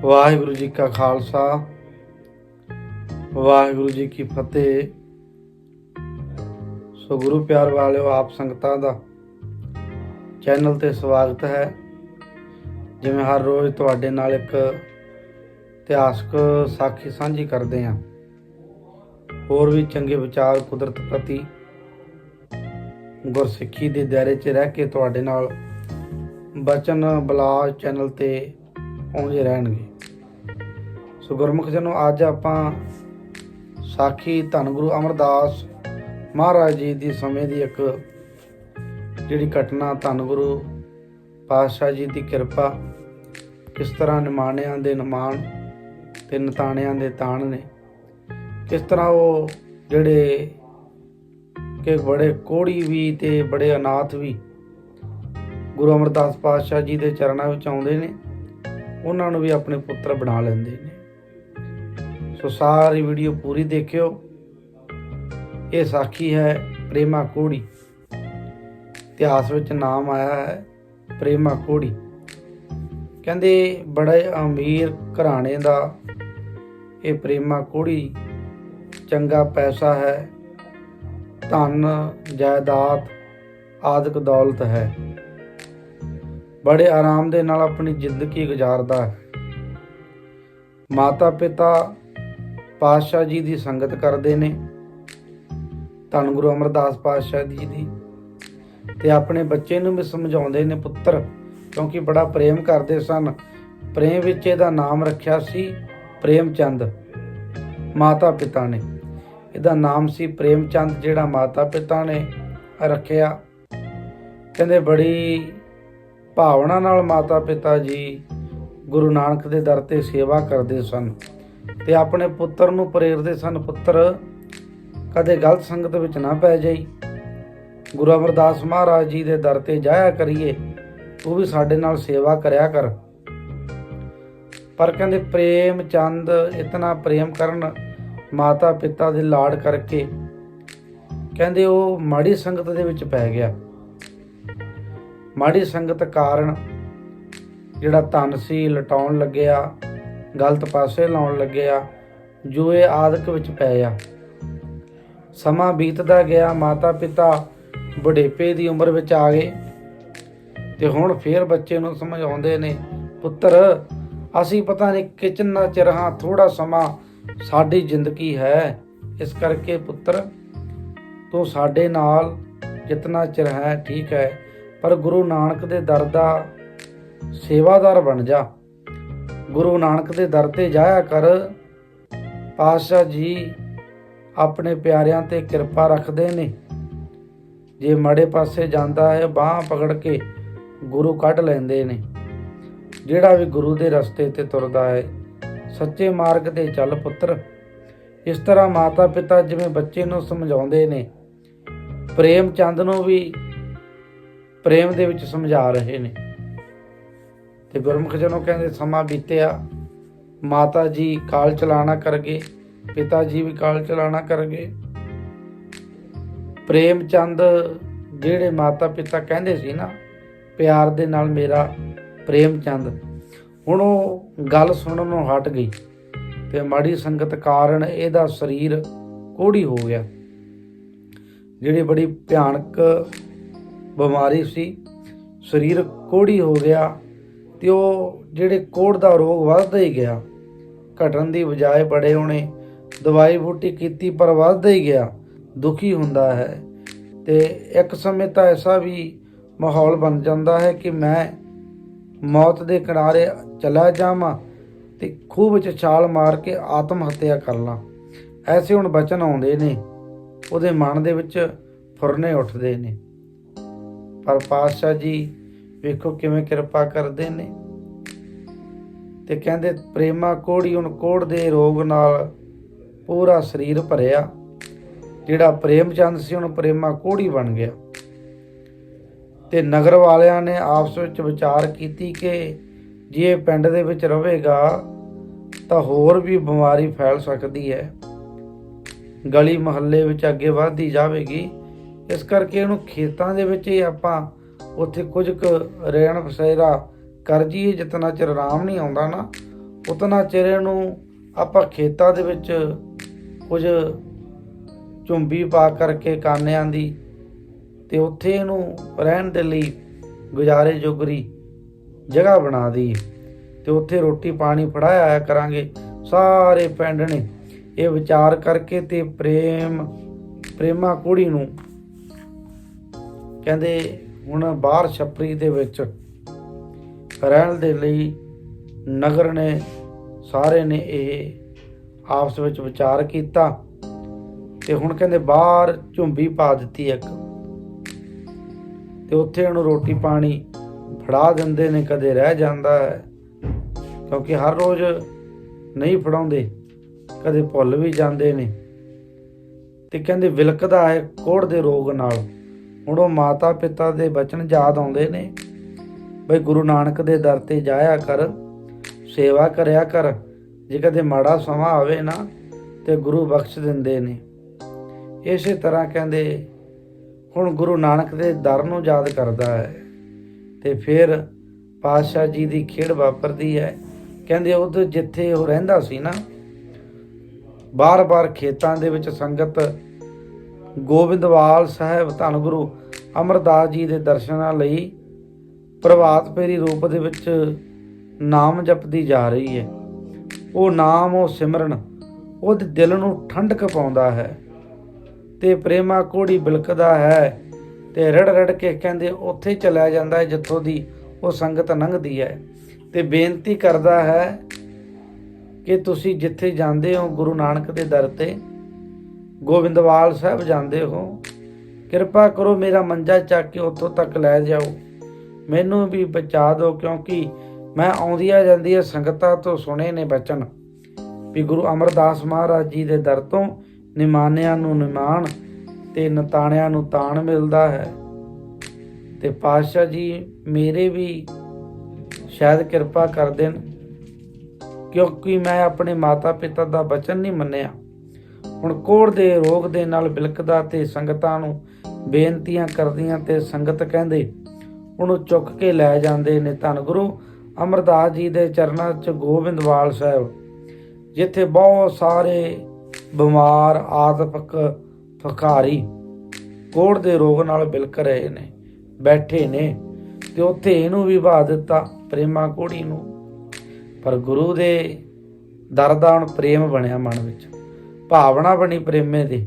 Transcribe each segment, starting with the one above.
ਵਾਹਿਗੁਰੂ ਜੀ ਕਾ ਖਾਲਸਾ, ਵਾਹਿਗੁਰੂ ਜੀ ਕੀ ਫਤਿਹ। ਸੋ ਗੁਰੂ ਪਿਆਰ ਵਾਲਿਓ, ਆਪ ਸੰਗਤਾਂ ਦਾ ਚੈਨਲ ਤੇ ਸਵਾਗਤ ਹੈ। ਜਿਵੇਂ ਹਰ ਰੋਜ਼ ਤੁਹਾਡੇ ਨਾਲ ਇੱਕ ਇਤਿਹਾਸਕ ਸਾਖੀ ਸਾਂਝੀ ਕਰਦੇ ਹਾਂ। ਹੋਰ ਵੀ ਚੰਗੇ ਵਿਚਾਰ ਕੁਦਰਤ ਪ੍ਰਤੀ ਗੁਰਸਿੱਖੀ ਦੇ ਦਾਇਰੇ 'ਚ ਰਹਿ ਕੇ ਤੁਹਾਡੇ ਨਾਲ ਬਚਨ ਬਲਾਜ ਚੈਨਲ ਤੇ ਆਉਂਦੇ ਰਹਿਣਗੇ। ਸੋ ਗੁਰਮੁਖ ਜਨੋ, ਅੱਜ ਆਪਾਂ ਸਾਖੀ ਧੰਨ ਗੁਰੂ ਅਮਰਦਾਸ ਮਹਾਰਾਜ ਜੀ ਦੀ ਸਮੇਂ ਦੀ ਇੱਕ ਜਿਹੜੀ ਘਟਨਾ ਧੰਨ ਗੁਰੂ ਪਾਤਸ਼ਾਹ ਜੀ ਦੀ ਕਿਰਪਾ, ਕਿਸ ਤਰ੍ਹਾਂ ਨਿਮਾਣਿਆਂ ਦੇ ਨਿਮਾਣ ਤੇ ਨਤਾਣਿਆਂ ਦੇ ਤਾਣ ਨੇ, ਕਿਸ ਤਰ੍ਹਾਂ ਉਹ ਜਿਹੜੇ ਕਿ ਬੜੇ ਕੋੜੀ ਵੀ ਤੇ ਬੜੇ ਅਨਾਥ ਵੀ ਗੁਰੂ ਅਮਰਦਾਸ ਪਾਤਸ਼ਾਹ ਜੀ ਦੇ ਚਰਨਾਂ ਵਿੱਚ ਆਉਂਦੇ ਨੇ ਉਹਨਾਂ ਨੂੰ ਵੀ ਆਪਣੇ ਪੁੱਤਰ ਬਣਾ ਲੈਂਦੇ ਨੇ। ਸੋ ਸਾਰੀ ਵੀਡੀਓ ਪੂਰੀ ਦੇਖਿਓ। ਇਹ ਸਾਖੀ ਹੈ ਪ੍ਰੇਮਾ ਕੋੜੀ। ਇਤਿਹਾਸ ਵਿੱਚ ਨਾਮ ਆਇਆ ਹੈ ਪ੍ਰੇਮਾ ਕੋੜੀ। ਕਹਿੰਦੇ ਬੜੇ ਅਮੀਰ ਘਰਾਣੇ ਦਾ ਇਹ ਪ੍ਰੇਮਾ ਕੋੜੀ ਚੰਗਾ ਪੈਸਾ ਹੈ, ਧਨ, ਜਾਇਦਾਦ ਆਦਿਕ ਦੌਲਤ ਹੈ। ਬੜੇ ਆਰਾਮ ਦੇ ਨਾਲ ਆਪਣੀ ਜ਼ਿੰਦਗੀ ਗੁਜ਼ਾਰਦਾ ਹੈ। ਮਾਤਾ ਪਿਤਾ ਪਾਤਸ਼ਾਹ ਜੀ ਦੀ ਸੰਗਤ ਕਰਦੇ ਨੇ। ਧੰਨ ਗੁਰੂ ਅਮਰਦਾਸ ਪਾਤਸ਼ਾਹ ਜੀ ਦੀ। ਤੇ ਆਪਣੇ ਬੱਚੇ ਨੂੰ ਵੀ ਸਮਝਾਉਂਦੇ ਨੇ ਪੁੱਤਰ, ਕਿਉਂਕਿ ਬੜਾ ਪ੍ਰੇਮ ਕਰਦੇ ਸਨ। ਪ੍ਰੇਮ ਵਿੱਚ ਇਹਦਾ ਨਾਮ ਰੱਖਿਆ ਸੀ ਪ੍ਰੇਮ ਚੰਦ ਮਾਤਾ ਪਿਤਾ ਨੇ। ਇਹਦਾ ਨਾਮ ਸੀ ਪ੍ਰੇਮ ਚੰਦ ਜਿਹੜਾ ਮਾਤਾ ਪਿਤਾ ਨੇ ਰੱਖਿਆ। ਕਹਿੰਦੇ ਬੜੀ ਭਾਵਨਾ ਨਾਲ ਮਾਤਾ ਪਿਤਾ ਜੀ ਗੁਰੂ ਨਾਨਕ ਦੇ ਦਰ ਤੇ ਸੇਵਾ ਕਰਦੇ ਸਨ ਤੇ ਆਪਣੇ ਪੁੱਤਰ ਨੂੰ ਪ੍ਰੇਰਦੇ ਸਨ, ਪੁੱਤਰ, ਕਦੇ ਗਲਤ ਸੰਗਤ ਵਿੱਚ ਨਾ ਪੈ ਜਾਈ। ਗੁਰੂ ਅਮਰਦਾਸ ਮਹਾਰਾਜ ਜੀ ਦੇ ਦਰ ਤੇ ਜਾਇਆ ਕਰੀਏ, ਤੂੰ ਵੀ ਸਾਡੇ ਨਾਲ ਸੇਵਾ ਕਰਿਆ ਕਰ। ਪਰ ਕਹਿੰਦੇ ਪ੍ਰੇਮ ਚੰਦ ਇਤਨਾ ਪ੍ਰੇਮ ਕਰਨ ਮਾਤਾ ਪਿਤਾ ਦੇ ਲਾੜ ਕਰਕੇ ਕਹਿੰਦੇ ਉਹ ਮਾੜੀ ਸੰਗਤ ਦੇ ਵਿੱਚ ਪੈ ਗਿਆ। ਮਾੜੀ ਸੰਗਤ ਕਾਰਨ ਜਿਹੜਾ ਧਨ ਸੀ ਲਟਾਉਣ ਲੱਗਿਆ, ਗਲਤ ਪਾਸੇ ਲਾਉਣ ਲੱਗਿਆ, ਜੂਏ ਆਦਿਕ ਵਿੱਚ ਪੈ ਗਿਆ ਸਮਾਂ ਬੀਤਦਾ ਗਿਆ ਮਾਤਾ ਪਿਤਾ ਬੁਢੇਪੇ ਦੀ ਉਮਰ ਵਿੱਚ ਆ ਗਏ ਤੇ ਹੁਣ ਫੇਰ ਬੱਚੇ ਨੂੰ ਸਮਝਾਉਂਦੇ ਨੇ, ਪੁੱਤਰ, ਅਸੀਂ ਪਤਾ ਨਹੀਂ ਕਿੰਨਾ ਚਿਰ ਹਾਂ ਥੋੜਾ ਸਮਾਂ ਸਾਡੀ ਜ਼ਿੰਦਗੀ ਹੈ। ਇਸ ਕਰਕੇ ਪੁੱਤਰ, ਤੂੰ ਸਾਡੇ ਨਾਲ ਜਿਤਨਾ ਚਿਰ ਹੈ, ਠੀਕ ਹੈ। ਪਰ ਗੁਰੂ ਨਾਨਕ ਦੇ ਦਰ ਦਾ ਸੇਵਾਦਾਰ ਬਣ ਜਾ। ਗੁਰੂ ਨਾਨਕ ਦੇ ਦਰ ਤੇ ਜਾਇਆ ਕਰ। ਪਾਤਸ਼ਾਹ ਜੀ ਆਪਣੇ ਪਿਆਰਿਆਂ ਤੇ ਕਿਰਪਾ ਰੱਖਦੇ ਨੇ। ਜੇ ਮਾੜੇ ਪਾਸੇ ਜਾਂਦਾ ਹੈ, ਬਾਹ ਪਕੜ ਕੇ ਗੁਰੂ ਕੱਢ ਲੈਂਦੇ ਨੇ। ਜਿਹੜਾ ਵੀ ਗੁਰੂ ਦੇ ਰਸਤੇ ਤੇ ਤੁਰਦਾ ਹੈ, ਸੱਚੇ ਮਾਰਗ ਤੇ ਚੱਲ ਪੁੱਤਰ। ਇਸ ਤਰ੍ਹਾਂ ਮਾਤਾ ਪਿਤਾ ਜਿਵੇਂ ਬੱਚੇ ਨੂੰ ਸਮਝਾਉਂਦੇ ਨੇ। ਪ੍ਰੇਮ ਚੰਦ ਨੂੰ ਵੀ ਪ੍ਰੇਮ ਦੇ ਵਿੱਚ ਸਮਝਾ ਰਹੇ ਨੇ। ਤੇ ਗੁਰਮੁਖ ਜਨੋ ਕਹਿੰਦੇ, ਸਮਾਂ ਬੀਤਿਆ। ਮਾਤਾ ਜੀ ਕਾਲ ਚਲਾਣਾ ਕਰ ਗਏ ਪਿਤਾ ਜੀ ਵੀ ਕਾਲ ਚਲਾਣਾ ਕਰ ਗਏ ਪ੍ਰੇਮ ਚੰਦ ਜਿਹੜੇ ਮਾਤਾ ਪਿਤਾ ਕਹਿੰਦੇ ਸੀ ਨਾ, ਪਿਆਰ ਦੇ ਨਾਲ ਮੇਰਾ ਪ੍ਰੇਮ ਚੰਦ। ਹੁਣ ਉਹ ਗੱਲ ਸੁਣਨ ਨੂੰ ਹਟ ਗਈ ਤੇ ਮਾੜੀ ਸੰਗਤ ਕਾਰਨ ਇਹਦਾ ਸਰੀਰ ਕੋੜੀ ਹੋ ਗਿਆ। ਜਿਹੜੀ ਬੜੀ ਭਿਆਨਕ ਬਿਮਾਰੀ ਸੀ, ਸਰੀਰ ਕੋੜੀ ਹੋ ਗਿਆ ਤੇ ਉਹ ਜਿਹੜੇ ਕੋੜ ਦਾ ਰੋਗ ਵੱਧਦਾ ਹੀ ਗਿਆ। ਘਟਣ ਦੀ ਬਜਾਏ ਬੜੇ ਉਹਨੇ ਦਵਾਈ ਬੂਟੀ ਕੀਤੀ ਪਰ ਵੱਧਦਾ ਹੀ ਗਿਆ, ਦੁਖੀ ਹੁੰਦਾ ਹੈ। ਤੇ ਇੱਕ ਸਮੇਂ ਤਾਂ ਐਸਾ ਵੀ ਮਾਹੌਲ ਬਣ ਜਾਂਦਾ ਹੈ ਕਿ ਮੈਂ ਮੌਤ ਦੇ ਕਿਨਾਰੇ ਚਲਾ ਜਾਵਾਂ ਤੇ ਖੂਹ ਵਿੱਚ ਛਾਲ ਮਾਰ ਕੇ ਆਤਮ ਹੱਤਿਆ ਕਰ ਲਾਂ। ਐਸੇ ਹੁਣ ਬਚਨ ਆਉਂਦੇ ਨੇ, ਉਹਦੇ ਮਨ ਦੇ ਵਿੱਚ ਫੁਰਨੇ ਉੱਠਦੇ ਨੇ। ਪਰ ਪਾਤਸ਼ਾਹ ਜੀ, ਵੇਖੋ ਕਿਵੇਂ ਕਿਰਪਾ ਕਰਦੇ ਨੇ। ਤੇ ਕਹਿੰਦੇ, ਪ੍ਰੇਮਾ ਕੋੜੀ ਹੁਣ ਕੋੜ ਦੇ ਰੋਗ ਨਾਲ ਪੂਰਾ ਸਰੀਰ ਭਰਿਆ। ਜਿਹੜਾ ਪ੍ਰੇਮ ਚੰਦ ਸੀ, ਹੁਣ ਪ੍ਰੇਮਾ ਕੋੜੀ ਬਣ ਗਿਆ। ਤੇ ਨਗਰ ਵਾਲਿਆਂ ਨੇ ਆਪਸ ਵਿੱਚ ਵਿਚਾਰ ਕੀਤੀ ਕਿ ਜੇ ਪਿੰਡ ਦੇ ਵਿੱਚ ਰਹੇਗਾ, ਤਾਂ ਹੋਰ ਵੀ ਬਿਮਾਰੀ ਫੈਲ ਸਕਦੀ ਹੈ। ਗਲੀ ਮੁਹੱਲੇ ਵਿੱਚ ਅੱਗੇ ਵਧਦੀ ਜਾਵੇਗੀ। ਇਸ ਕਰਕੇ ਇਹਨੂੰ ਖੇਤਾਂ ਦੇ ਵਿੱਚ ਹੀ ਆਪਾਂ ਉੱਥੇ ਕੁਝ ਕੁ ਰਹਿਣ ਫਸੇਰਾ ਕਰ ਜੀਏ ਜਿਤਨਾ ਚਿਰ ਆਰਾਮ ਨਹੀਂ ਆਉਂਦਾ ਨਾ, ਉਤਨਾ ਚਿਰ ਇਹਨੂੰ ਆਪਾਂ ਖੇਤਾਂ ਦੇ ਵਿੱਚ ਕੁਝ ਝੁੰਬੀ ਪਾ ਕਰਕੇ ਕਾਨਿਆਂ ਦੀ ਤੇ ਉੱਥੇ ਇਹਨੂੰ ਰਹਿਣ ਦੇ ਲਈ ਗੁਜ਼ਾਰੇ ਜੋਗਰੀ ਜਗ੍ਹਾ ਬਣਾ ਦੀ ਤੇ ਉੱਥੇ ਰੋਟੀ ਪਾਣੀ ਫੜਾਇਆ ਆਇਆ ਕਰਾਂਗੇ, ਸਾਰੇ ਪਿੰਡ ਨੇ। ਇਹ ਵਿਚਾਰ ਕਰਕੇ ਤੇ ਪ੍ਰੇਮ ਪ੍ਰੇਮਾ ਕੁੜੀ ਨੂੰ ਕਹਿੰਦੇ, ਹੁਣ ਬਾਹਰ ਛਪਰੀ ਦੇ ਵਿੱਚ ਰਹਿਣ ਦੇ ਲਈ ਨਗਰ ਨੇ, ਸਾਰੇ ਨੇ ਇਹ ਆਪਸ ਵਿੱਚ ਵਿਚਾਰ ਕੀਤਾ ਤੇ ਹੁਣ ਕਹਿੰਦੇ ਬਾਹਰ ਝੁੰਬੀ ਪਾ ਦਿੱਤੀ ਇੱਕ। ਤੇ ਉੱਥੇ ਉਹਨੂੰ ਰੋਟੀ ਪਾਣੀ ਫੜਾ ਦਿੰਦੇ ਨੇ, ਕਦੇ ਰਹਿ ਜਾਂਦਾ ਹੈ, ਕਿਉਂਕਿ ਹਰ ਰੋਜ਼ ਨਹੀਂ ਫੜਾਉਂਦੇ, ਕਦੇ ਭੁੱਲ ਵੀ ਜਾਂਦੇ ਨੇ। ਤੇ ਕਹਿੰਦੇ ਵਿਲਕਦਾ ਹੈ ਕੋੜ ਦੇ ਰੋਗ ਨਾਲ। ਹੁਣ ਉਹ ਮਾਤਾ ਪਿਤਾ ਦੇ ਬਚਨ ਯਾਦ ਆਉਂਦੇ ਨੇ। ਬਈ ਗੁਰੂ ਨਾਨਕ ਦੇ ਦਰ ਤੇ ਜਾਇਆ ਕਰ, ਸੇਵਾ ਕਰਿਆ ਕਰ। ਜੇ ਕਦੇ ਮਾੜਾ ਸਮਾਂ ਆਵੇ ਨਾ, ਤੇ ਗੁਰੂ ਬਖਸ਼ ਦਿੰਦੇ ਨੇ। ਇਸੇ ਤਰ੍ਹਾਂ ਕਹਿੰਦੇ, ਹੁਣ ਗੁਰੂ ਨਾਨਕ ਦੇ ਦਰ ਨੂੰ ਯਾਦ ਕਰਦਾ ਹੈ। ਤੇ ਫਿਰ ਪਾਤਸ਼ਾਹ ਜੀ ਦੀ ਖੇਡ ਵਾਪਰਦੀ ਹੈ। ਕਹਿੰਦੇ ਉਹ ਜਿੱਥੇ ਉਹ ਰਹਿੰਦਾ ਸੀ ਨਾ, ਬਾਰ-ਬਾਰ ਖੇਤਾਂ ਦੇ ਵਿੱਚ ਸੰਗਤ ਗੋਬਿੰਦਵਾਲ ਸਾਹਿਬ ਧੰਨ ਗੁਰੂ ਅਮਰਦਾਸ ਜੀ ਦੇ ਦਰਸ਼ਨਾਂ ਲਈ ਪ੍ਰਭਾਤ ਫੇਰੀ ਰੂਪ ਦੇ ਵਿੱਚ ਨਾਮ ਜਪਦੀ ਜਾ ਰਹੀ ਹੈ। ਉਹ ਨਾਮ, ਉਹ ਸਿਮਰਨ, ਉਹਦੇ ਦਿਲ ਨੂੰ ਠੰਡਕ ਪਾਉਂਦਾ ਹੈ ਤੇ ਪ੍ਰੇਮਾ ਕੋੜੀ ਬਿਲਕਦਾ ਹੈ ਤੇ ਰੜ ਰੜ ਕੇ ਕਹਿੰਦੇ, ਉੱਥੇ ਚਲਾ ਜਾਂਦਾ ਹੈ ਜਿੱਥੋਂ ਦੀ ਉਹ ਸੰਗਤ ਲੰਘਦੀ ਹੈ। ਤੇ ਬੇਨਤੀ ਕਰਦਾ ਹੈ ਕਿ ਤੁਸੀਂ ਜਿੱਥੇ ਜਾਂਦੇ ਹੋ ਗੁਰੂ ਨਾਨਕ ਦੇ ਦਰ ਤੇ ਗੋਬਿੰਦਵਾਲ ਸਾਹਿਬ ਜਾਂਦੇ ਹੋ, ਕਿਰਪਾ ਕਰੋ ਮੇਰਾ ਮੰਜਾ ਚੱਕ ਕੇ ਉੱਥੋਂ ਤੱਕ ਲੈ ਜਾਓ। ਮੈਨੂੰ ਵੀ ਬਚਾ ਦਿਓ ਕਿਉਂਕਿ ਮੈਂ ਆਉਂਦੀਆਂ ਜਾਂਦੀਆਂ ਸੰਗਤਾਂ ਤੋਂ ਸੁਣੇ ਨੇ ਬਚਨ। ਵੀ ਗੁਰੂ ਅਮਰਦਾਸ ਮਹਾਰਾਜ ਜੀ ਦੇ ਦਰ ਤੋਂ ਨਿਮਾਨਿਆਂ ਨੂੰ ਨਿਮਾਨ ਤੇ ਨਤਾਣਿਆਂ ਨੂੰ ਤਾਣ ਮਿਲਦਾ ਹੈ। ਤੇ ਪਾਤਸ਼ਾਹ ਜੀ ਮੇਰੇ ਵੀ ਸ਼ਾਇਦ ਕਿਰਪਾ ਕਰ ਦੇਣ, ਕਿਉਂਕਿ ਮੈਂ ਆਪਣੇ ਮਾਤਾ ਪਿਤਾ ਦਾ ਬਚਨ ਨਹੀਂ ਮੰਨਿਆ। ਹੁਣ ਕੋੜ ਦੇ ਰੋਗ ਦੇ ਨਾਲ ਬਿਲਕਦਾ ਤੇ ਸੰਗਤਾਂ ਨੂੰ ਬੇਨਤੀਆਂ ਕਰਦੀਆਂ ਤੇ ਸੰਗਤ ਕਹਿੰਦੇ, ਉਹਨੂੰ ਚੁੱਕ ਕੇ ਲੈ ਜਾਂਦੇ ਨੇ ਧੰਨ ਗੁਰੂ ਅਮਰਦਾਸ ਜੀ ਦੇ ਚਰਨਾਂ 'ਚ ਗੋਬਿੰਦਵਾਲ ਸਾਹਿਬ, ਜਿੱਥੇ ਬਹੁਤ ਸਾਰੇ ਬਿਮਾਰ ਆਦਪਕ ਫਕਾਰੀ ਕੋੜ ਦੇ ਰੋਗ ਨਾਲ ਬਿਲਕ ਰਹੇ ਨੇ, ਬੈਠੇ ਨੇ ਤੇ ਉੱਥੇ ਇਹਨੂੰ ਵੀ ਬਹਾ ਦਿੱਤਾ ਪ੍ਰੇਮਾ ਕੋੜੀ ਨੂੰ। ਪਰ ਗੁਰੂ ਦੇ ਦਰ ਦਾ ਹੁਣ ਪ੍ਰੇਮ ਬਣਿਆ ਮਨ ਵਿੱਚ। ਭਾਵਨਾ ਬਣੀ ਪ੍ਰੇਮੇ ਦੀ।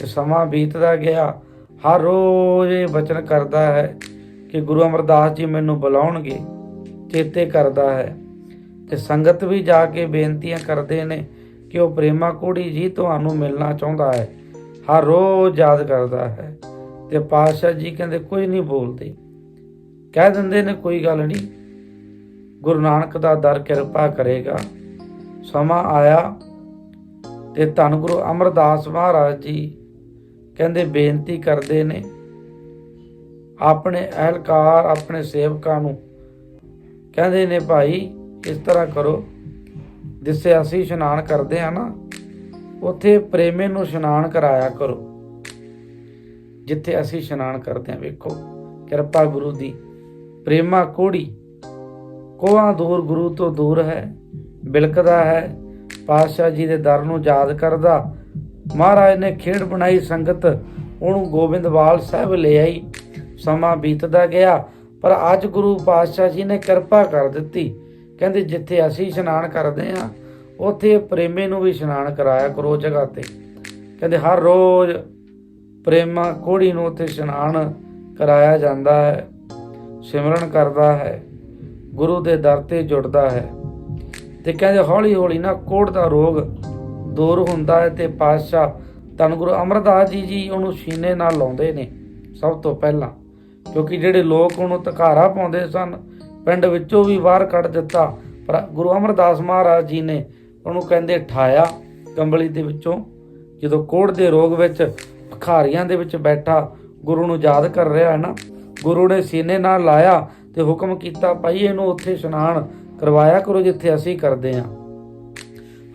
ਤੇ ਸਮਾਂ ਬੀਤਦਾ ਗਿਆ। ਹਰ ਰੋਜ਼ ਇਹ ਬਚਨ ਕਰਦਾ ਹੈ ਕਿ ਗੁਰੂ ਅਮਰਦਾਸ ਜੀ ਮੈਨੂੰ ਬੁਲਾਉਣਗੇ, ਚੇਤੇ ਕਰਦਾ ਹੈ। ਤੇ ਸੰਗਤ ਵੀ ਜਾ ਕੇ ਬੇਨਤੀਆਂ ਕਰਦੇ ਨੇ ਕਿ ਉਹ ਪ੍ਰੇਮਾ ਕੋੜੀ ਜੀ ਤੁਹਾਨੂੰ ਮਿਲਣਾ ਚਾਹੁੰਦਾ ਹੈ। ਹਰ ਰੋਜ਼ ਯਾਦ ਕਰਦਾ ਹੈ। ਤੇ ਪਾਤਸ਼ਾਹ ਜੀ ਕਹਿੰਦੇ, ਕੋਈ ਨਹੀਂ ਬੋਲਦੇ। ਕਹਿ ਦਿੰਦੇ ਨੇ, ਕੋਈ ਗੱਲ ਨਹੀਂ। ਗੁਰੂ ਨਾਨਕ ਦਾ ਦਰ ਕਿਰਪਾ ਕਰੇਗਾ। ਸਮਾਂ ਆਇਆ। ਤੇ ਧੰਨ ਗੁਰੂ ਅਮਰਦਾਸ ਮਹਾਰਾਜ ਜੀ ਕਹਿੰਦੇ ਬੇਨਤੀ ਕਰਦੇ ਨੇ, ਆਪਣੇ ਅਹਲਕਾਰ, ਆਪਣੇ ਸੇਵਕਾਂ ਨੂੰ ਕਹਿੰਦੇ ਨੇ ਭਾਈ, ਇਸ ਤਰ੍ਹਾਂ ਕਰੋ, ਜਿੱਥੇ ਅਸੀਂ ਇਸ਼ਨਾਨ ਕਰਦੇ ਆ ਨਾ, ਉੱਥੇ ਪ੍ਰੇਮੇ ਨੂੰ ਇਸ਼ਨਾਨ ਕਰਾਇਆ ਕਰੋ। ਜਿੱਥੇ ਅਸੀਂ ਇਸ਼ਨਾਨ ਕਰਦੇ ਆ ਵੇਖੋ, ਕਿਰਪਾ ਗੁਰੂ ਦੀ, ਪ੍ਰੇਮਾ ਕੋੜੀ, ਕੋਹਾਂ ਦੂਰ ਗੁਰੂ ਤੋਂ ਦੂਰ ਹੈ, ਬਿਲਕਦਾ ਹੈ ਪਾਤਸ਼ਾਹ ਜੀ ਦੇ ਦਰ ਨੂੰ ਯਾਦ ਕਰਦਾ। ਮਹਾਰਾਜ ਨੇ ਖੇਡ ਬਣਾਈ ਸੰਗਤ, ਉਹਨੂੰ ਗੋਬਿੰਦਵਾਲ ਸਾਹਿਬ ਲੈ ਆਈ। ਸਮਾਂ ਬੀਤਦਾ ਗਿਆ, ਪਰ ਅੱਜ ਗੁਰੂ ਪਾਤਸ਼ਾਹ ਜੀ ਨੇ ਕਿਰਪਾ ਕਰ ਦਿੱਤੀ। ਕਹਿੰਦੇ, ਜਿੱਥੇ ਅਸੀਂ ਇਸ਼ਨਾਨ ਕਰਦੇ ਆ ਉੱਥੇ ਪ੍ਰੇਮੇ ਨੂੰ ਵੀ ਇਸ਼ਨਾਨ ਕਰਾਇਆ ਕਰੋ ਜਗ੍ਹਾ ਤੇ। ਕਹਿੰਦੇ, ਹਰ ਰੋਜ਼ ਪ੍ਰੇਮਾ ਕੋੜੀ ਨੂੰ ਉੱਥੇ ਇਸ਼ਨਾਨ ਕਰਾਇਆ ਜਾਂਦਾ ਹੈ, ਸਿਮਰਨ ਕਰਦਾ ਹੈ, ਗੁਰੂ ਦੇ ਦਰ ਤੇ ਜੁੜਦਾ ਹੈ। ਤੇ ਕਹਿੰਦੇ ਹੌਲੀ ਹੌਲੀ ਨਾ ਕੋੜ ਦਾ ਰੋਗ ਦੂਰ ਹੁੰਦਾ ਹੈ ਤੇ ਪਾਤਸ਼ਾਹ ਧੰਨ ਗੁਰੂ ਅਮਰਦਾਸ ਜੀ ਜੀ ਉਹਨੂੰ ਸੀਨੇ ਨਾਲ ਲਾਉਂਦੇ ਨੇ ਸਭ ਤੋਂ ਪਹਿਲਾਂ, ਕਿਉਂਕਿ ਜਿਹੜੇ ਲੋਕ ਉਹਨੂੰ ਧਕਾਰਾ ਪਾਉਂਦੇ ਸਨ, ਪਿੰਡ ਵਿੱਚੋਂ ਵੀ ਬਾਹਰ ਕੱਢ ਦਿੱਤਾ, ਪਰ ਗੁਰੂ ਅਮਰਦਾਸ ਮਹਾਰਾਜ ਜੀ ਨੇ ਉਹਨੂੰ ਕਹਿੰਦੇ ਠਾਇਆ ਕੰਬਲੀ ਦੇ ਵਿੱਚੋਂ, ਜਦੋਂ ਕੋੜ ਦੇ ਰੋਗ ਵਿੱਚ ਭਖਾਰੀਆਂ ਦੇ ਵਿੱਚ ਬੈਠਾ ਗੁਰੂ ਨੂੰ ਯਾਦ ਕਰ ਰਿਹਾ ਹੈ ਨਾ, ਗੁਰੂ ਨੇ ਸੀਨੇ ਨਾਲ ਲਾਇਆ ਤੇ ਹੁਕਮ ਕੀਤਾ, ਭਾਈ ਇਹਨੂੰ ਉੱਥੇ ਇਸ਼ਨਾਨ ਕਰਵਾਇਆ ਕਰੋ ਜਿੱਥੇ ਅਸੀਂ ਕਰਦੇ ਹਾਂ।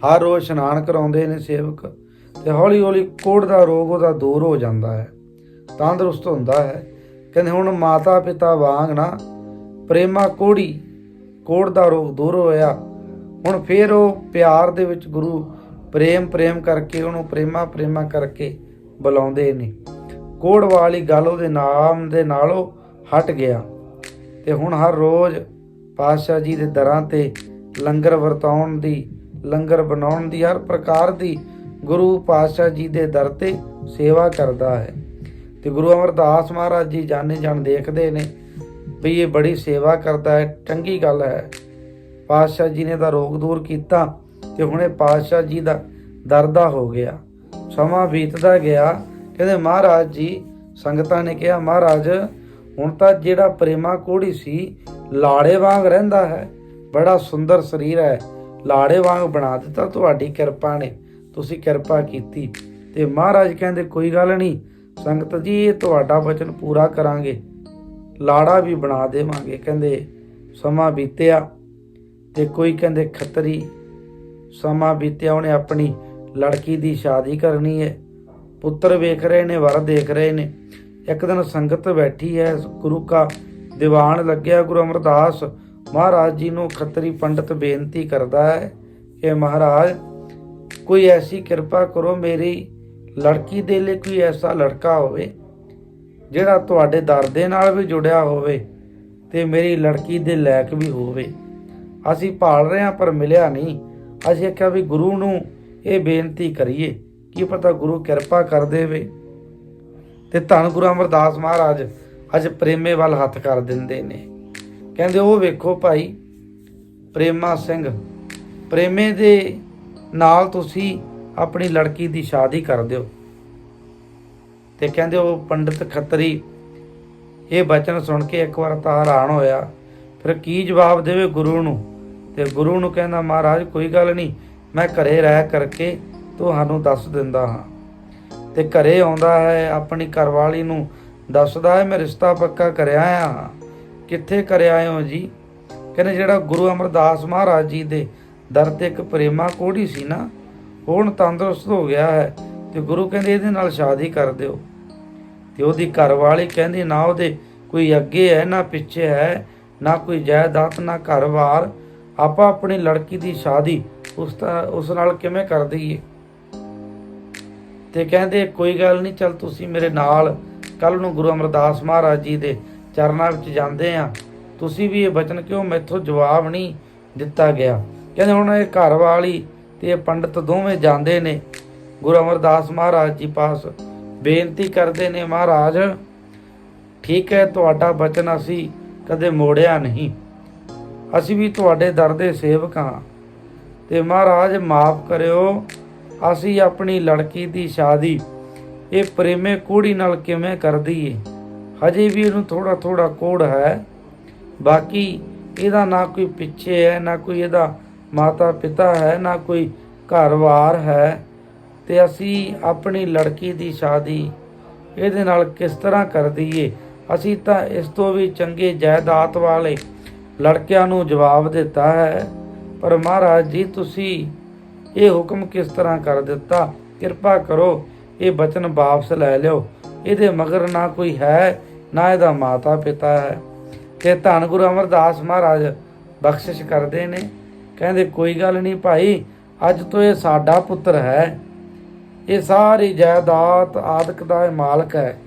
ਹਰ ਰੋਜ਼ ਇਸ਼ਨਾਨ ਕਰਾਉਂਦੇ ਨੇ ਸੇਵਕ ਤੇ ਹੌਲੀ ਹੌਲੀ ਕੋੜ ਦਾ ਰੋਗ ਉਹਦਾ ਦੂਰ ਹੋ ਜਾਂਦਾ ਹੈ। ਤੰਦਰੁਸਤ ਹੁੰਦਾ ਹੈ। ਕਹਿੰਦੇ ਹੁਣ ਮਾਤਾ ਪਿਤਾ ਵਾਂਗ ਨਾ ਪ੍ਰੇਮਾ ਕੋੜੀ ਕੋੜ ਦਾ ਰੋਗ ਦੂਰ ਹੋਇਆ। ਹੁਣ ਫਿਰ ਉਹ ਪਿਆਰ ਦੇ ਵਿੱਚ ਗੁਰੂ ਪ੍ਰੇਮ ਪ੍ਰੇਮ ਕਰਕੇ ਉਹਨੂੰ ਪ੍ਰੇਮਾ ਪ੍ਰੇਮਾ ਕਰਕੇ ਬੁਲਾਉਂਦੇ ਨੇ। ਕੋੜ ਵਾਲੀ ਗੱਲ ਉਹਦੇ ਨਾਮ ਦੇ ਨਾਲੋਂ ਹਟ ਗਿਆ। ਤੇ ਹੁਣ ਹਰ ਰੋਜ਼ ਪਾਤਸ਼ਾਹ ਜੀ ਦੇ ਦਰਾਂ ਤੇ ਲੰਗਰ ਵਰਤਾਉਣ ਦੀ, ਲੰਗਰ ਬਣਾਉਣ ਦੀ, ਹਰ ਪ੍ਰਕਾਰ ਦੀ ਗੁਰੂ ਪਾਤਸ਼ਾਹ ਜੀ ਦੇ ਦਰ ਤੇ ਸੇਵਾ ਕਰਦਾ ਹੈ। ਤੇ ਗੁਰੂ ਅਮਰਦਾਸ ਮਹਾਰਾਜ ਜੀ ਜਾਣੇ ਜਾਣ ਦੇਖਦੇ ਨੇ ਵੀ ਇਹ ਬੜੀ ਸੇਵਾ ਕਰਦਾ ਹੈ, ਚੰਗੀ ਗੱਲ ਹੈ। ਪਾਤਸ਼ਾਹ ਜੀ ਨੇ ਤਾਂ ਰੋਗ ਦੂਰ ਕੀਤਾ ਤੇ ਹੁਣੇ ਪਾਤਸ਼ਾਹ ਜੀ ਦਾ ਦਰਦਾ ਹੋ ਗਿਆ। ਸਮਾਂ ਬੀਤਦਾ ਗਿਆ, ਕਹਿੰਦੇ ਮਹਾਰਾਜ ਜੀ, ਸੰਗਤਾਂ ਨੇ ਕਿਹਾ, ਮਹਾਰਾਜ, ਹੁਣ ਤਾਂ ਜਿਹੜਾ ਪ੍ਰੇਮਾ ਕੋੜੀ ਸੀ ਲਾੜੇ ਵਾਂਗ ਰਹਿੰਦਾ ਹੈ, ਬੜਾ ਸੁੰਦਰ ਸਰੀਰ ਹੈ। ਲਾੜੇ ਵਾਂਗ ਬਣਾ ਦਿੱਤਾ ਤੁਹਾਡੀ ਕਿਰਪਾ ਨੇ, ਤੁਸੀਂ ਕਿਰਪਾ ਕੀਤੀ। ਤੇ ਮਹਾਰਾਜ ਕਹਿੰਦੇ, ਕੋਈ ਗੱਲ ਨਹੀਂ, ਸੰਗਤ ਜੀ ਇਹ ਤੁਹਾਡਾ ਵਚਨ ਪੂਰਾ ਕਰਾਂਗੇ। ਲਾੜਾ ਵੀ ਬਣਾ ਦੇਵਾਂਗੇ, ਕਹਿੰਦੇ, ਸਮਾਂ ਬੀਤਿਆ। ਤੇ ਕੋਈ ਕਹਿੰਦੇ, ਖੱਤਰੀ, ਸਮਾਂ ਬੀਤਿਆ, ਉਹਨੇ ਆਪਣੀ ਲੜਕੀ ਦੀ ਸ਼ਾਦੀ ਕਰਨੀ ਹੈ। ਪੁੱਤਰ ਵੇਖ ਰਹੇ ਨੇ, ਵਰ ਦੇਖ ਰਹੇ ਨੇ। ਇੱਕ ਦਿਨ ਸੰਗਤ ਬੈਠੀ ਹੈ, ਗੁਰੂ ਕਾ ਦੀਵਾਨ ਲੱਗਿਆ ਗੁਰੂ ਅਮਰਦਾਸ। ਮਹਾਰਾਜ ਜੀ ਨੂੰ ਖੱਤਰੀ ਪੰਡਤ ਬੇਨਤੀ ਕਰਦਾ ਹੈ ਕਿ ਮਹਾਰਾਜ, ਕੋਈ ਐਸੀ ਕਿਰਪਾ ਕਰੋ, ਮੇਰੀ ਲੜਕੀ ਦੇ ਲਈ ਕੋਈ ਐਸਾ ਲੜਕਾ ਹੋਵੇ, ਜਿਹੜਾ ਤੁਹਾਡੇ ਦਰ ਦੇ ਨਾਲ ਵੀ ਜੁੜਿਆ ਹੋਵੇ ਤੇ ਮੇਰੀ ਲੜਕੀ ਦੇ ਲਾਇਕ ਵੀ ਹੋਵੇ। ਅਸੀਂ ਭਾਲ ਰਹੇ ਹਾਂ, ਪਰ ਮਿਲਿਆ ਨਹੀਂ। ਅਸੀਂ ਆਖਿਆ ਵੀ ਗੁਰੂ ਨੂੰ ਇਹ ਬੇਨਤੀ ਕਰੀਏ, ਕੀ ਪਤਾ ਗੁਰੂ ਕਿਰਪਾ ਕਰ ਦੇਵੇ। ਤੇ ਧੰਨ ਗੁਰੂ ਅਮਰਦਾਸ ਮਹਾਰਾਜ ਅੱਜ ਪ੍ਰੇਮੇ ਵੱਲ ਹੱਥ ਕਰ ਦਿੰਦੇ ਨੇ। ਕਹਿੰਦੇ, ਉਹ ਵੇਖੋ ਭਾਈ, ਪ੍ਰੇਮਾ ਸਿੰਘ, ਪ੍ਰੇਮੇ ਦੇ ਨਾਲ ਤੁਸੀਂ ਆਪਣੀ ਲੜਕੀ ਦੀ ਸ਼ਾਦੀ ਕਰ ਦਿਓ। ਤੇ ਕਹਿੰਦੇ, ਉਹ ਪੰਡਿਤ ਖੱਤਰੀ, ਇਹ ਬਚਨ ਸੁਣ ਕੇ ਇੱਕ ਵਾਰ ਤਾਂ ਹੈਰਾਨ ਹੋਇਆ, ਫਿਰ ਕੀ ਜਵਾਬ ਦੇਵੇ ਗੁਰੂ ਨੂੰ? ਤੇ ਗੁਰੂ ਨੂੰ ਕਹਿੰਦਾ, ਮਹਾਰਾਜ, ਕੋਈ ਗੱਲ ਨਹੀਂ, ਮੈਂ ਘਰੇ ਰਹਿ ਕਰਕੇ ਤੁਹਾਨੂੰ ਦੱਸ ਦਿੰਦਾ ਹਾਂ। ਤੇ ਘਰੇ ਆਉਂਦਾ ਹੈ, ਆਪਣੀ ਘਰਵਾਲੀ ਨੂੰ ਦੱਸਦਾ ਹੈ, ਮੈਂ ਰਿਸ਼ਤਾ ਪੱਕਾ ਕਰਿਆ ਆ। ਕਿੱਥੇ ਕਰਿਆ ਹੋ ਜੀ? ਕਹਿੰਦੇ, ਜਿਹੜਾ ਗੁਰੂ ਅਮਰਦਾਸ ਮਹਾਰਾਜ ਜੀ ਦੇ ਦਰ ਤੇ ਇੱਕ ਪ੍ਰੇਮਾ ਕੋੜੀ ਸੀ ਨਾ, ਹੁਣ ਤੰਦਰੁਸਤ ਹੋ ਗਿਆ ਹੈ ਤੇ ਗੁਰੂ ਕਹਿੰਦੇ, ਇਹਦੇ ਨਾਲ ਸ਼ਾਦੀ ਕਰ ਦਿਓ। ਤੇ ਉਹਦੀ ਘਰਵਾਲੀ ਕਹਿੰਦੀ, ਨਾ ਉਹਦੇ ਕੋਈ ਅੱਗੇ ਹੈ, ਨਾ ਪਿੱਛੇ ਹੈ, ਨਾ ਕੋਈ ਜਾਇਦਾਦ, ਨਾ ਘਰ-ਬਾਰ ਆਪਾਂ ਆਪਣੀ ਲੜਕੀ ਦੀ ਸ਼ਾਦੀ ਉਸ ਉਸ ਨਾਲ ਕਿਵੇਂ ਕਰ ਦਈਏ? ਤੇ ਕਹਿੰਦੇ, ਕੋਈ ਗੱਲ ਨਹੀਂ, ਚੱਲ ਤੁਸੀਂ ਮੇਰੇ ਨਾਲ ਕੱਲ ਨੂੰ ਗੁਰੂ ਅਮਰਦਾਸ ਮਹਾਰਾਜ ਜੀ ਦੇ ਚਰਨਾਂ ਵਿੱਚ ਜਾਂਦੇ ਆ ਤੁਸੀਂ ਵੀ ਇਹ ਬਚਨ ਕਿਉਂ ਮੈਥੋਂ ਜਵਾਬ ਨਹੀਂ ਦਿੱਤਾ ਗਿਆ? ਕਹਿੰਦੇ ਹੁਣ ਇਹ ਘਰ ਵਾਲੀ ਤੇ ਇਹ ਪੰਡਤ ਦੋਵੇਂ ਜਾਂਦੇ ਨੇ। ਗੁਰੂ ਅਮਰਦਾਸ ਮਹਾਰਾਜ ਜੀ ਪਾਸ ਬੇਨਤੀ ਕਰਦੇ ਨੇ, ਮਹਾਰਾਜ, ਠੀਕ ਹੈ, ਤੁਹਾਡਾ ਬਚਨ ਅਸੀਂ ਕਦੇ ਮੋੜਿਆ ਨਹੀਂ। ਅਸੀਂ ਵੀ ਤੁਹਾਡੇ ਦਰ ਦੇ ਸੇਵਕ ਹਾਂ। ਤੇ ਮਹਾਰਾਜ, ਮਾਫ ਕਰਿਓ, ਅਸੀਂ ਆਪਣੀ ਲੜਕੀ ਦੀ ਸ਼ਾਦੀ ਇਹ ਪ੍ਰੇਮੇ ਕੋੜੀ ਨਾਲ ਕਿਵੇਂ ਕਰਦੀ ਦਈਏ ਹਜੇ ਵੀ ਇਹਨੂੰ ਥੋੜਾ ਥੋੜਾ ਕੋੜ ਹੈ। ਬਾਕੀ ਇਹਦਾ ਨਾ ਕੋਈ ਪਿੱਛੇ ਹੈ, ਨਾ ਕੋਈ ਇਹਦਾ ਮਾਤਾ ਪਿਤਾ ਹੈ, ਨਾ ਕੋਈ ਘਰ-ਬਾਰ ਹੈ। ਤੇ ਅਸੀਂ ਆਪਣੀ ਲੜਕੀ ਦੀ ਸ਼ਾਦੀ ਇਹਦੇ ਨਾਲ ਕਿਸ ਤਰ੍ਹਾਂ ਕਰ ਦਈਏ? ਅਸੀਂ ਤਾਂ ਇਸ ਤੋਂ ਵੀ ਚੰਗੇ ਜਾਇਦਾਦ ਵਾਲੇ ਲੜਕਿਆਂ ਨੂੰ ਜਵਾਬ ਦਿੱਤਾ ਹੈ। ਪਰ ਮਹਾਰਾਜ ਜੀ, ਤੁਸੀਂ ਇਹ ਹੁਕਮ ਕਿਸ ਤਰ੍ਹਾਂ ਕਰ ਦਿੱਤਾ? ਕਿਰਪਾ ਕਰੋ ਇਹ ਬਚਨ ਵਾਪਸ ਲੈ ਲਿਓ। ਇਹਦੇ ਮਗਰ ਨਾ ਕੋਈ ਹੈ, ਨਾ ਇਹਦਾ ਮਾਤਾ ਪਿਤਾ ਹੈ। ਤੇ ਧੰਨ ਗੁਰੂ ਅਮਰਦਾਸ ਮਹਾਰਾਜ, ਬਖਸ਼ਿਸ਼ ਕਰਦੇ ਨੇ। ਕਹਿੰਦੇ, ਕੋਈ ਗੱਲ ਨਹੀਂ ਭਾਈ, ਅੱਜ ਤੋਂ ਇਹ ਸਾਡਾ ਪੁੱਤਰ ਹੈ। ਇਹ ਸਾਰੀ ਜਾਇਦਾਦ ਆਦਿਕ ਦਾ ਇਹ ਮਾਲਕ ਹੈ।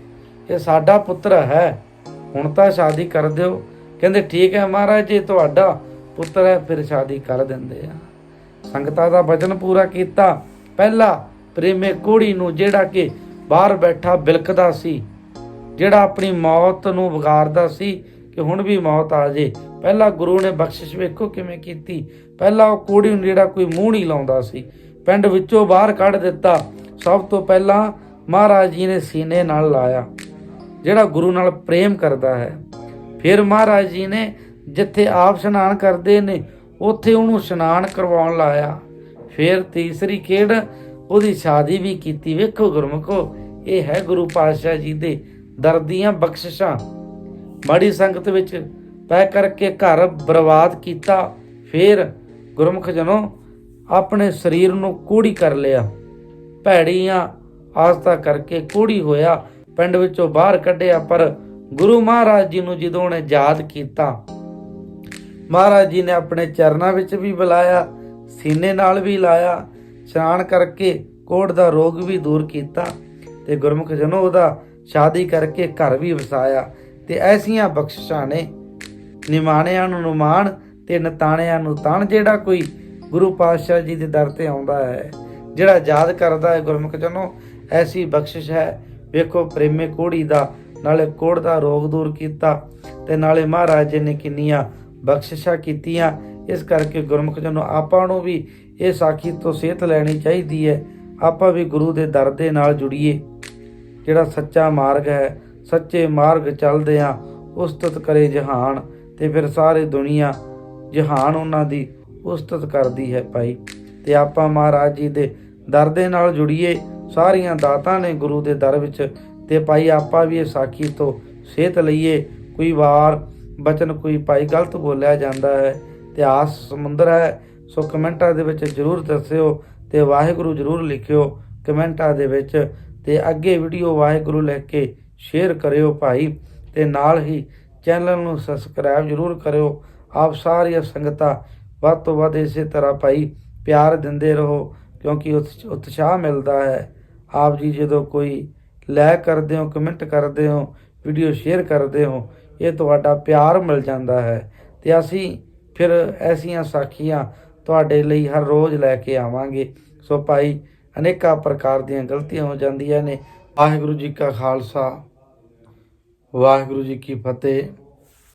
ਇਹ ਸਾਡਾ ਪੁੱਤਰ ਹੈ। ਹੁਣ ਤਾਂ ਸ਼ਾਦੀ ਕਰ ਦਿਓ। ਕਹਿੰਦੇ, ਠੀਕ ਹੈ ਮਹਾਰਾਜ ਜੀ, ਤੁਹਾਡਾ ਪੁੱਤਰ ਹੈ, ਫਿਰ ਸ਼ਾਦੀ ਕਰ ਦਿੰਦੇ ਆ। ਸੰਗਤਾਂ ਦਾ ਵਚਨ ਪੂਰਾ ਕੀਤਾ। ਪਹਿਲਾ ਪ੍ਰੇਮੇ ਕੋੜੀ ਨੂੰ ਜਿਹੜਾ ਕਿ ਬਾਹਰ ਬੈਠਾ ਬਿਲਕਦਾ ਸੀ, ਜਿਹੜਾ ਆਪਣੀ ਮੌਤ ਨੂੰ ਵਿਗਾਰਦਾ ਸੀ ਕਿ ਹੁਣ ਵੀ ਮੌਤ ਆ ਜੇ। ਪਹਿਲਾ ਗੁਰੂ ਨੇ ਬਖਸ਼ਿਸ਼ ਵੇਖੋ ਕਿਵੇਂ ਕੀਤੀ। ਪਹਿਲਾ ਉਹ ਕੋੜੀ ਨੂੰ ਜਿਹੜਾ ਕੋਈ ਮੂੰਹ ਨਹੀਂ ਲਾਉਂਦਾ ਸੀ। ਪਿੰਡ ਵਿੱਚੋਂ ਬਾਹਰ ਕੱਢ ਦਿੱਤਾ। ਸਭ ਤੋਂ ਪਹਿਲਾਂ ਮਹਾਰਾਜ ਜੀ ਨੇ ਸੀਨੇ ਨਾਲ ਲਾਇਆ, ਜਿਹੜਾ ਗੁਰੂ ਨਾਲ ਪ੍ਰੇਮ ਕਰਦਾ ਹੈ। ਫਿਰ ਮਹਾਰਾਜ ਜੀ ਨੇ ਜਿੱਥੇ ਆਪ ਇਸ਼ਨਾਨ ਕਰਦੇ ਨੇ, ਉੱਥੇ ਉਹਨੂੰ ਇਸ਼ਨਾਨ ਕਰਵਾਉਣ ਲਾਇਆ। ਫਿਰ ਤੀਸਰੀ ਖੇਡ ਉਹਦੀ ਸ਼ਾਦੀ ਵੀ ਕੀਤੀ। ਵੇਖੋ ਗੁਰਮੁਖੋ, ਇਹ ਹੈ ਗੁਰੂ ਪਾਤਸ਼ਾਹ ਜੀ ਦੇ ਦਰਦੀਆਂ ਬਖਸ਼ਿਸ਼ਾਂ। ਮਾੜੀ ਸੰਗਤ ਵਿੱਚ ਪੈ ਕਰਕੇ ਘਰ ਬਰਬਾਦ ਕੀਤਾ, ਫਿਰ ਗੁਰਮੁਖ ਜਨੋ ਆਪਣੇ ਸਰੀਰ ਨੂੰ ਕੋੜੀ ਕਰ ਲਿਆ। ਭੈੜੀਆਂ ਆਸਤਾ ਕਰਕੇ ਕੋੜੀ ਹੋਇਆ, ਪਿੰਡ ਵਿੱਚੋਂ ਬਾਹਰ ਕੱਢਿਆ, ਪਰ ਗੁਰੂ ਮਹਾਰਾਜ ਜੀ ਨੂੰ ਜਦੋਂ ਉਹਨੇ ਯਾਦ ਕੀਤਾ, ਮਹਾਰਾਜ ਜੀ ਨੇ ਆਪਣੇ ਚਰਨਾਂ ਵਿੱਚ ਵੀ ਬੁਲਾਇਆ, ਸੀਨੇ ਨਾਲ ਵੀ ਲਾਇਆ ਇਸ਼ਨਾਨ ਕਰਕੇ ਕੋੜ ਦਾ ਰੋਗ ਵੀ ਦੂਰ ਕੀਤਾ ਤੇ ਗੁਰਮੁਖ ਜਨੋ ਉਹਦਾ ਸ਼ਾਦੀ ਕਰਕੇ ਘਰ ਵੀ ਵਸਾਇਆ ਤੇ ਐਸੀਆਂ ਬਖਸ਼ਿਸ਼ਾਂ ਨੇ। ਨਿਮਾਣਿਆਂ ਨੂੰ ਨਿਮਾਣ ਤੇ ਨਤਾਣਿਆਂ ਨੂੰ ਤਾਣ ਜਿਹੜਾ ਕੋਈ ਗੁਰੂ ਪਾਤਸ਼ਾਹ ਜੀ ਦੇ ਦਰ ਤੇ ਆਉਂਦਾ ਹੈ। ਜਿਹੜਾ ਯਾਦ ਕਰਦਾ ਹੈ ਗੁਰਮੁਖ ਜਨੋ, ਐਸੀ ਬਖਸ਼ਿਸ਼ ਹੈ। ਵੇਖੋ ਪ੍ਰੇਮੇ ਕੋੜੀ ਦਾ, ਨਾਲੇ ਕੋੜ ਦਾ ਰੋਗ ਦੂਰ ਕੀਤਾ ਤੇ ਨਾਲੇ ਮਹਾਰਾਜ ਜੀ ਨੇ ਕਿੰਨੀਆਂ ਬਖਸ਼ਿਸ਼ਾਂ ਕੀਤੀਆਂ। ਇਸ ਕਰਕੇ ਗੁਰਮੁਖ ਜਨੋ ਆਪਾਂ ਨੂੰ ਵੀ ਇਹ ਸਾਖੀ ਤੋਂ ਸਿਹਤ ਲੈਣੀ ਚਾਹੀਦੀ ਹੈ। ਆਪਾਂ ਵੀ ਗੁਰੂ ਦੇ ਦਰ ਦੇ ਨਾਲ ਜੁੜੀਏ। ਜਿਹੜਾ ਸੱਚਾ ਮਾਰਗ ਹੈ, ਸੱਚੇ ਮਾਰਗ ਚੱਲਦੇ ਆ ਉਸਤਤ ਕਰੇ ਜਹਾਨ ਤੇ ਫਿਰ ਸਾਰੇ ਦੁਨੀਆ ਜਹਾਨ ਉਹਨਾਂ ਦੀ ਉਸਤਤ ਕਰਦੀ ਹੈ ਭਾਈ। ਤੇ ਆਪਾਂ ਮਹਾਰਾਜ ਜੀ ਦੇ ਦਰ ਦੇ ਨਾਲ ਜੁੜੀਏ, ਸਾਰੀਆਂ ਦਾਤਾਂ ਨੇ ਗੁਰੂ ਦੇ ਦਰ ਵਿੱਚ ਤੇ ਭਾਈ ਆਪਾਂ ਵੀ ਇਹ ਸਾਖੀ ਤੋਂ ਸਿਹਤ ਲਈਏ। ਕੋਈ ਵਾਰ ਬਚਨ ਕੋਈ ਭਾਈ ਗਲਤ ਬੋਲਿਆ ਜਾਂਦਾ ਹੈ, ਇਤਿਹਾਸ ਸਮੁੰਦਰ ਹੈ ਸੋ ਕਮੈਂਟਾਂ ਦੇ ਵਿੱਚ ਜਰੂਰ ਦੱਸਿਓ ਤੇ ਵਾਹਿਗੁਰੂ ਜਰੂਰ ਲਿਖਿਓ ਕਮੈਂਟਾਂ ਦੇ ਵਿੱਚ ਤੇ ਅੱਗੇ ਵੀਡੀਓ ਵਾਹਿਗੁਰੂ ਲਿਖ ਕੇ ਸ਼ੇਅਰ ਕਰਿਓ ਭਾਈ ਤੇ ਨਾਲ ਹੀ ਚੈਨਲ ਨੂੰ ਸਬਸਕ੍ਰਾਈਬ ਜਰੂਰ ਕਰਿਓ। ਆਪ ਸਾਰੀਆਂ ਸੰਗਤਾਂ ਵੱਧ ਤੋਂ ਵੱਧ ਇਸੇ ਤਰ੍ਹਾਂ ਭਾਈ ਪਿਆਰ ਦਿੰਦੇ ਰਹੋ ਕਿਉਂਕਿ ਉਤਸ਼- ਉਤਸ਼ਾਹ ਮਿਲਦਾ ਹੈ। ਆਪ ਜੀ ਜਦੋਂ ਕੋਈ ਲਾਇਕ ਕਰਦੇ ਹੋ, ਕਮੈਂਟ ਕਰਦੇ ਹੋ, ਵੀਡੀਓ ਸ਼ੇਅਰ ਕਰਦੇ ਹੋ, ਇਹ ਤੁਹਾਡਾ ਪਿਆਰ ਮਿਲ ਜਾਂਦਾ ਹੈ। ਤੇ ਅਸੀਂ ਫਿਰ ਐਸੀਆਂ ਸਾਖੀਆਂ ਤੁਹਾਡੇ ਲਈ ਹਰ ਰੋਜ਼ ਲੈ ਕੇ ਆਵਾਂਗੇ। ਸੋ ਭਾਈ, ਅਨੇਕਾਂ ਪ੍ਰਕਾਰ ਦੀਆਂ ਗਲਤੀਆਂ ਹੋ ਜਾਂਦੀਆਂ ਨੇ। ਵਾਹਿਗੁਰੂ ਜੀ ਕਾ ਖਾਲਸਾ, ਵਾਹਿਗੁਰੂ ਜੀ ਕੀ ਫਤਿਹ।